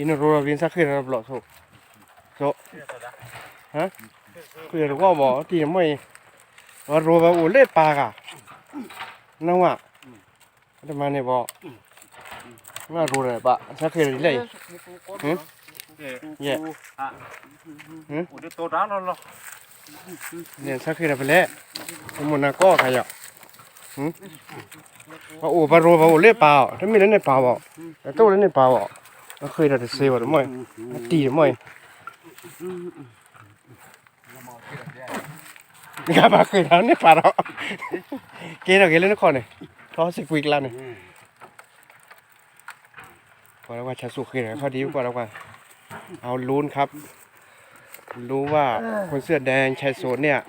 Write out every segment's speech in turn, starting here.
in ro vin sa khira blo so so ha khira ko bo ti moi wa ro ba u le pa ga na wa da ma ne bo ma ro re ba sa khira di le เย่ Ừ. Ủa, tôi đá nó lo. เนี่ยสักคือไปแล้วมันน่ะก็ขยับหืมว่าโอ้บาโราโอเล่เปล่าถ้ามีแล้วในปล่าบ่แต่ตู้แล้วเปล่าบ่ก็เคยได้เซฟบ่มั้ยตีมั้ยนี่ก็มาเคยแล้วในเปล่าเนาะเกณฑ์เอ ณฑ์เล่นนครนี่ก็สิกวิกแล้วนี่ก็แล้วว่าชาสุคือเขาดีกว่าแล้วว่าเอาลุ้นครับ รู้ว่าคนเสื้อแดงชายโสนเนี่ย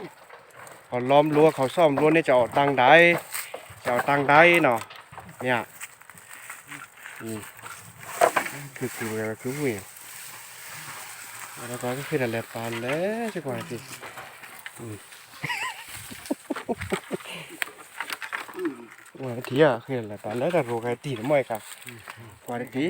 เขาล้อมรั้วเขาซ่อมรั้วเนี่ยจะออกตังค์ได้จะออกตังค์ได้เนาะเนี่ยอืม คือคืออะไรคือหุ่ยแล้วก็คืออะไรปานแล้วจักว่าสิอืมว่าทีอะคืออะไรปานแล้วแต่รู้กันตีหรือไม่ครับกว่าที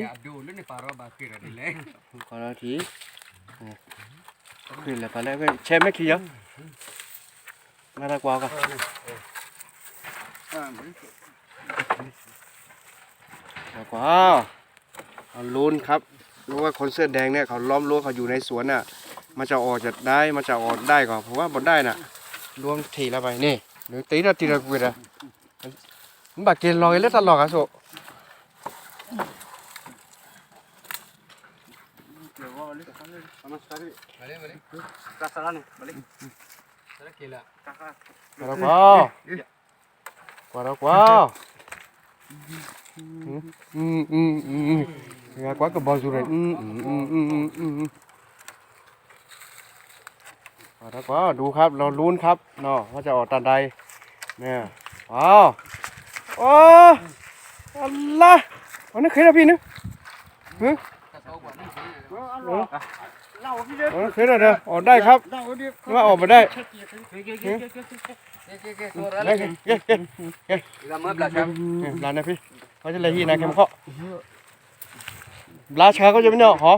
Aduh, lu ni parah bakir ada leh. กว่าทีคืออะไรปานแล้วใช่ไหมขี้ยังมาตะกว่ากันแล้วก็เอาลุ้นครับรู้ว่าคนเสื้อแดงเนี่ยเขาล้อมรั้วเขาอยู่ในสวนน่ะ มันจะออกจะได้มันจะออกได้ก่อนเพราะว่าบนได้น่ะรวมทีละไปนี่หรือตีละทีละกุยละมันบักเกณฑ์ลอยเลือดตลอดอะโซ Sama sekali. Balik, balik. Rasalah nih, balik. Sana kila. Kakak. กว่าแล้วก็กว่าแล้วก็อืมอืมอืมอืมงากว่ากับบอลสุดเลยอืม อืมอืมอืมอืมอืมกว่าแล้วก็ดูครับเราลุ้นครับเนาะว่าจะออกตอนใดเนี่ยว้าวโอ้อัลละอันนี้เคยนะพี่นึง Tak tahu buat ni. Lau đi อันนี้เคยนะเด้อออกได้ครับ Lau đi. ว่าออกมาได้ Okey, okey, okey, okey, okey. Okey, okey, okey. Suara ได้ lagi. เย้เย้เย้ Kita mau belakang. ร้านนะพี่เขาจะเลยที่นะแคมป์เขา ราชาก็จะไม่เนาะหรอ